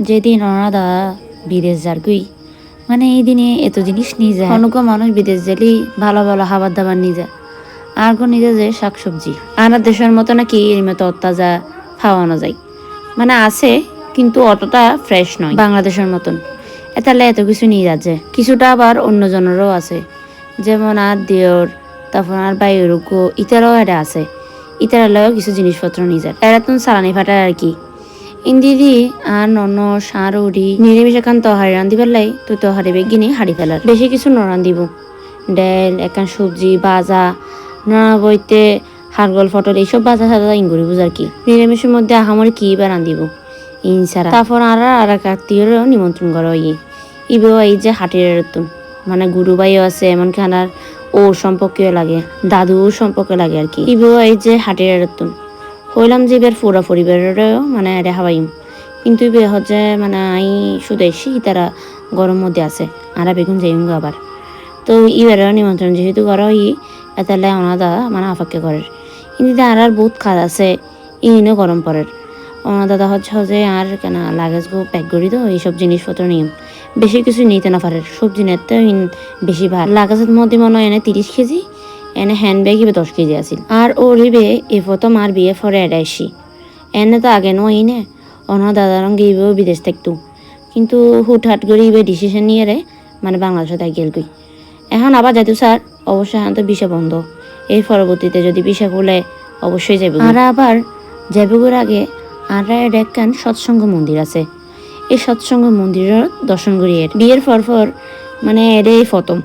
যেদিন ওনারা বিদেশ যার গুই মানে এই দিনে এত জিনিস নিয়ে যায়। অনেক মানুষ বিদেশ গেলি ভালো ভালো খাবার দাবার নিয়ে যায়। আর কোন নিজে যে শাকসবজি। আনার দেশের মতো নাকি এর মতো তাজা খাওয়ানো যায়। মানে আছে, কিন্তু অতটা ফ্রেশ নয় বাংলাদেশের মতন। এতালে এত কিছু নিয়ে যাচ্ছে। কিছুটা আবার অন্য জনেরও আছে। যেমন আর দিওর, তারপর আর বাইরুকো ইতারাও এটা আছে। ইতারালেও কিছু জিনিসপত্র নিয়ে যায়। এরা তো সালানি ফাটায় আর কি। ইন্দিদি আর নন সার নিরামিষ এখান তহারি রান্ধি পেলাই তো তহারি বেগিনি হাড়ি ফেলার। বেশি কিছু ন রান্ধিব। ডাল একান সবজি বাজা নানা বইতে হারগল ফটল এইসব বাজা সাজা ইন ইঙ্গুরি বুঝার কি? নিরামিষের মধ্যে আহামরি কি বা রান্ধিব? ইন ছাড়া। তারপর আর আর এক আত্মীয়রও নিমন্ত্রণ করা ই ইবেও এই যে হাটের তুন মানে গুরু ভাইও আছে, এমনকি আনার ও সম্পর্কেও লাগে। দাদু সম্পর্কে লাগে আর কি। ইবেও এই যে হাটের তুন হইলাম যে এবার পুরা পরিবারেরও মানে রেহা পাইম কিন্তু ইবে হচ্ছে মানে আই শুধু এসি, তারা গরম মধ্যে আছে, আর বেগুন যাইম আবার। তো ইবারও নিমন্ত্রণ যেহেতু করা ই এতালে অনাদা মানে আফাক্কে করে। কিন্তু আর আর বহুত কাজ আছে ইনো গরম পড়ের ওনার দাদা হচ্ছে যে আর কেন লাগেজ গো প্যাক করি তো এইসব জিনিসপত্র নিয়ম বেশি কিছু নিতে না পারে সবজি নিতে বেশি ভার। লাগেজের মধ্যে মনে হয় এনে তিরিশ কেজি এনে হ্যান্ড ব্যাগ ইবে দশ কেজি আছিল। আর ওর ইবে এ প্রথম আর বিয়ে ফরে এডাইছি। এনে তো আগে নয় নে অন্য দাদার রঙে ইবেও বিদেশ থাকতো। কিন্তু হুটহাট করে ইবে ডিসিশন নিয়ে রে মানে বাংলাদেশে তাই গেল কই এখন আবার যেহেতু স্যার অবশ্যই এখন তো বিষা বন্ধ। এই পরবর্তীতে যদি বিষা খুলে অবশ্যই যাবে আর আবার যাবেগুর আগে আর একখান সৎসঙ্গ মন্দির আছে। এই সৎসঙ্গ মন্দিরের দর্শন করি এর বিয়ের পর পর মানে এর এই প্রথম।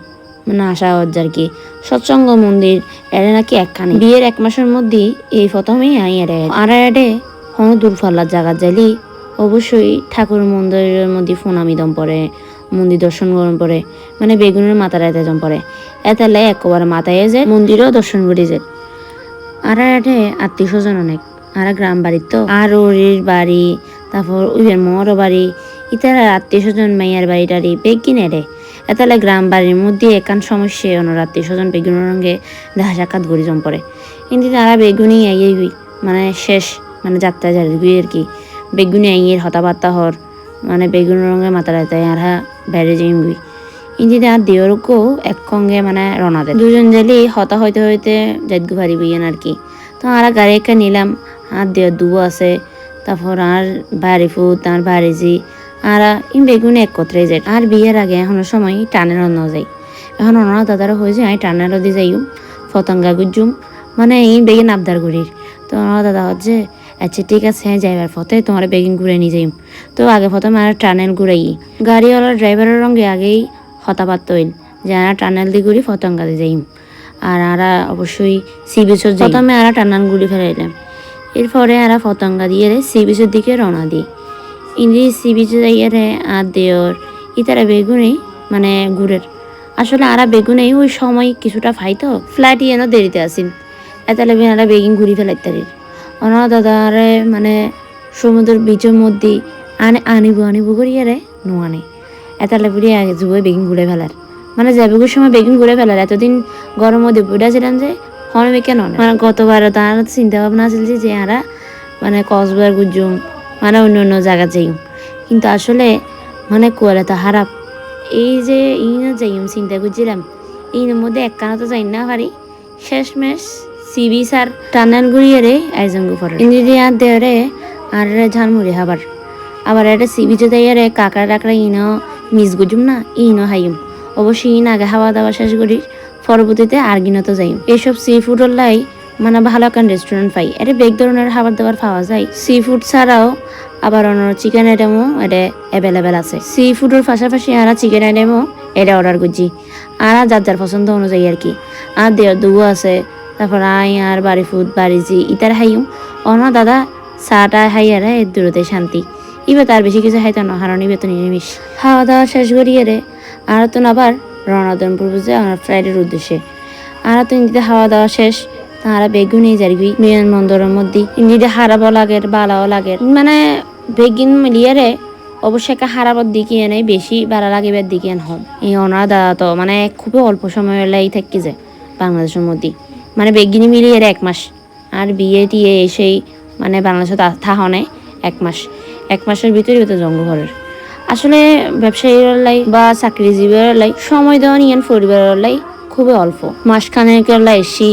মানে আশা হচ্ছে আর কি। সৎসঙ্গ মন্দির, এরা নাকি একখানে। বিয়ের এক মাসের মধ্যেই এই প্রথমেই আই এরে। আর এডে কোনো দূর ফাল্লার জায়গা যাইলি অবশ্যই ঠাকুর মন্দিরের মধ্যে ফোনামি দম পড়ে, মন্দির দর্শন করন পরে মানে বেগুনের মাথার এতে জম পড়ে। এতালে একবার মাথায় যে মন্দিরও দর্শন করি যে। আর এটে আত্মীয় স্বজন অনেক। আর গ্রাম বাড়ির তো। আর ওরির বাড়ি, তারপর উইবের মোরও বাড়ি ইতারা আত্মীয় স্বজন মাইয়ার বাড়ি টাড়ি বেগিন এরে। এতালে গ্রাম বাড়ির মধ্যে একান সমস্যা অন্য আত্মীয় স্বজন বেগুনের রঙে দেখা সাক্ষাৎ গড়ি জম পড়ে। কিন্তু তারা বেগুনি আইয়ে মানে শেষ মানে যাত্রা যার গুই আর কি। বেগুনি আইয়ের হতাবার্তা হর মানে বেগুন রঙের মাথা রাইতে আর বাইরে যাই গুই। ইঞ্জি আর দেওরকেও একসঙ্গে মানে রওনা দেয়। দুজন জেলি হতা হইতে হইতে যাইতগু পারি বুইয়েন আর কি। তো আর গাড়ি একটা নিলাম, আর দেওয়ার দুবো আছে। তারপর আর বাড়ি ফুট আর বাড়ি জি আর বেগুন একত্রে যায়। আর বিয়ের আগে এখনও সময় টানের অন্য যাই এখন অনারা দাদারা হয়ে যায় টানের দি যাইম ফতঙ্গা গুজুম মানে এই বেগিন আবদার করির। তো ওনারা দাদা হচ্ছে আচ্ছা ঠিক আছে হ্যাঁ যাইবার পথে তোমার বেগিন ঘুরে নিয়ে যাইম। তো আগে প্রথমে আর টানেল ঘুরাই গাড়িওয়ালার ড্রাইভারের রঙে আগেই হতাপাত হইল যে আর টানেল দিয়ে ঘুরি ফতঙ্গা দিয়ে যাইম। আর আরা অবশ্যই সি বিচর প্রথমে আরা টানান গুড়ি ফেলাইলাম। এরপরে আরা ফতঙ্গা দিয়ে সি বিচের দিকে রওনা দিই। ইন্দি সি বিচে আর দেওর, ইতারা বেগুনে মানে গুড়ের। আসলে আরা বেগুনে ওই সময় কিছুটা ফাইতো ফ্লাইট ইয়েনও দেরিতে আসিল। এতালে বেনারা বেগিন ঘুরি ফেলাইতারির অনা দাদারে মানে সমুদ্রের বিচের মধ্যে আনে, আনিব আনিব করিয়ারে নোয়ানে এতালে বুড়ি আগে যুগে বেগিন ঘুরে ফেলার। মানে যাবেগুর সময় বেগিন ঘুরে ফেলার, এতদিন গরম মধ্যে বুড়াছিলাম যে হনবে কেন? মানে গতবার তার চিন্তা ভাবনা আছিল যে আরা মানে কক্সবাজার গুজুম মানে অন্য অন্য জায়গা যাইম কিন্তু আসলে মানে তো হারাপ। এই যে ইনো যাইম চিন্তা করছিলাম ইনের মধ্যে একখানা তো যাই না পারি। শেষমেশ সিবি সার টানেল ঘুরিয়ে রে আইজং গুফর ইন্দিদি আর ঝালমুড়ি হাবার। আবার এটা সিবি যে দেয় রে কাকড়া টাকড়া ইনো মিস গুজুম না, ইনো হাইম অবশ্যই ইন আগে খাওয়া দাওয়া শেষ করি, পরবর্তীতে আর গিনত যাইম। এইসব সি ফুডের লাই মানে ভালো একটা রেস্টুরেন্ট পাই। এটা বেগ ধরনের খাবার দাবার পাওয়া যায়। সি ফুড ছাড়াও আবার অন্য চিকেন আইটেমও এটা অ্যাভেলেবেল আছে। সি ফুডের পাশাপাশি আর চিকেন আইটেমও এটা অর্ডার করছি। আর যার যার পছন্দ অনুযায়ী আর কি। আর দেওয়ার দুগো আছে। তারপর আই আর, বাড়ি ফুড বাড়ি জি, ইতার হাইম অন্য দাদা চাটা হাই আর এর দূরতে শান্তি। ইবে তার বেশি কিছু হাইতো না হারণ তো নিরামিষ। খাওয়া দাওয়া শেষ করিয়ে রে আর তো আবার রণাদন পূর্বজে আমার ফ্রাইডের উদ্দেশ্যে। আর তো ইন্দিতে খাওয়া দাওয়া শেষ। তারা বেগুনি যারবি বিমানবন্দরের মধ্যে। ইন্দিতে হারাবো লাগে, বালাও লাগে। মানে বেগিন মিলিয়ে রে, অবশ্যই একটা হারাবার দিকে এনে বেশি বাড়া লাগিবার দিকে এন হম এই অনার দাদা তো মানে খুবই অল্প সময় লাই থাকি যায় বাংলাদেশের মধ্যে। মানে বেগিনি মিলিয়ে রে এক মাস। আর বিয়ে টিয়ে এসেই মানে বাংলাদেশে থাহনে এক মাস। এক মাসের ভিতরে তো জঙ্গ ঘরের। আসলে ব্যবসায়ীর লাই বা চাকরিজীবীর লাই, সময় দেওয়া নিয়ে পরিবারের লাই খুবই অল্প। মাসখানেকের লাই এসি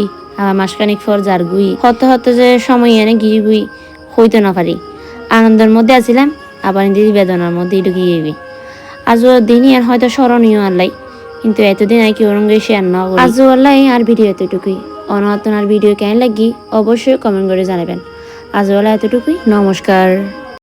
মাসখানেক পর যার গুই। হতে হতে যে সময় এনে গিয়ে গুই, হইতে না পারি। আনন্দের মধ্যে আছিলাম, আবার দিদি বেদনার মধ্যে ঢুকিয়ে যাবি আজও দিনই আর হয়তো স্মরণীয় আল্লাই, কিন্তু এতদিন আর কি ওরঙ্গে শেয়ার না আজও আল্লাহ আর ভিডিও এতটুকুই। অনতনার ভিডিও কেন লাগি, অবশ্যই কমেন্ট করে জানাবেন। আজও আল্লাহ এতটুকুই। নমস্কার।